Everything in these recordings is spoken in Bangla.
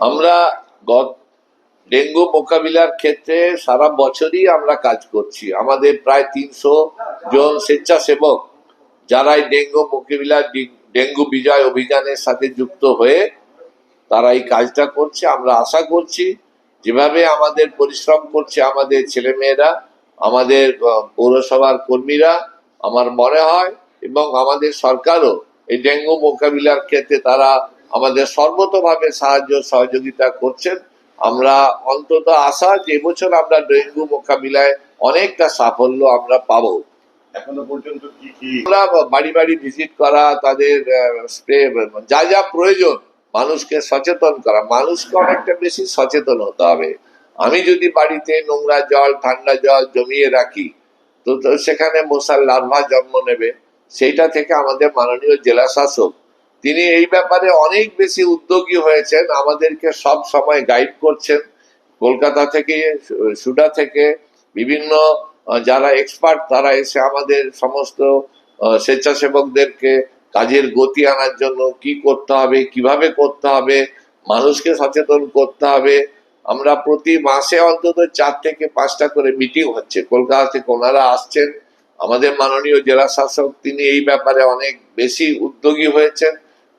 আমরা গত ডেঙ্গু মোকাবিলার ক্ষেত্রে সারা বছরই আমরা কাজ করছি। আমাদের প্রায় তিনশো জন স্বেচ্ছাসেবক যারা এই ডেঙ্গু মোকাবিলা, ডেঙ্গু বিজয় অভিযানের সাথে যুক্ত হয়ে তারা এই কাজটা করছে। আমরা আশা করছি যেভাবে আমাদের পরিশ্রম করছে আমাদের ছেলেমেয়েরা, আমাদের পৌরসভার কর্মীরা, আমার মনে হয় এবং আমাদের সরকারও এই ডেঙ্গু মোকাবিলার ক্ষেত্রে তারা আমাদের সর্বতভাবে সাহায্য সহযোগিতা করছেন। আমরা অন্তত আশা যে এবছর আমরা ডেঙ্গু মোকাবিলায় অনেকটা সাফল্য আমরা পাবো। এখনও পর্যন্ত কি কি? আমরা বাড়ি বাড়ি ভিজিট করা তাদের স্প্রে যা যা প্রয়োজন মানুষকে সচেতন করা। মানুষকে অনেকটা বেশি সচেতন হতে হবে। আমি যদি বাড়িতে নোংরা জল ঠান্ডা জল জমিয়ে রাখি তো তো সেখানে মশার লার্ভা জন্ম নেবে। সেইটা থেকে আমাদের মাননীয় জেলা শাসক তিনি এই ব্যাপারে অনেক বেশি উদ্যোগী হয়েছেন, আমাদেরকে সব সময় গাইড করছেন। কলকাতা থেকে, সুডা থেকে, বিভিন্ন যারা এক্সপার্ট তারা এসে আমাদের সমস্ত স্বেচ্ছাসেবকদেরকে কাজের গতি আনার জন্য কি করতে হবে, কীভাবে করতে হবে, মানুষকে সচেতন করতে হবে। আমরা প্রতি মাসে অন্তত চার থেকে পাঁচটা করে মিটিং হচ্ছে। কলকাতা থেকে ওনারা আসছেন। আমাদের মাননীয় জেলা শাসক, তিনি এই ব্যাপারে অনেক বেশি উদ্যোগী হয়েছেন।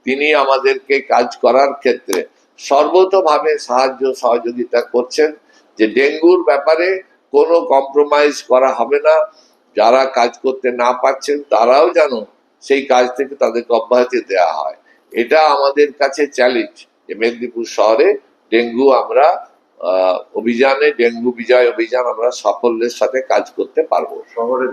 তিনি আমাদেরকে কাজ করার ক্ষেত্রে সর্বতভাবে সাহায্য সহযোগিতা করছেন যে ডেঙ্গুর ব্যাপারে কোনো কম্প্রোমাইজ করা হবে না। যারা কাজ করতে না পারছেন তারাও যেন সেই কাজ থেকে তাদেরকে অব্যাহতি দেওয়া হয়। এটা আমাদের কাছে চ্যালেঞ্জ যে মেদিনীপুর শহরে ডেঙ্গু আমরা অভিযানে, ডেঙ্গু বিজয় অভিযান আমরা সাফল্যের সাথে কাজ করতে পারব। শহরের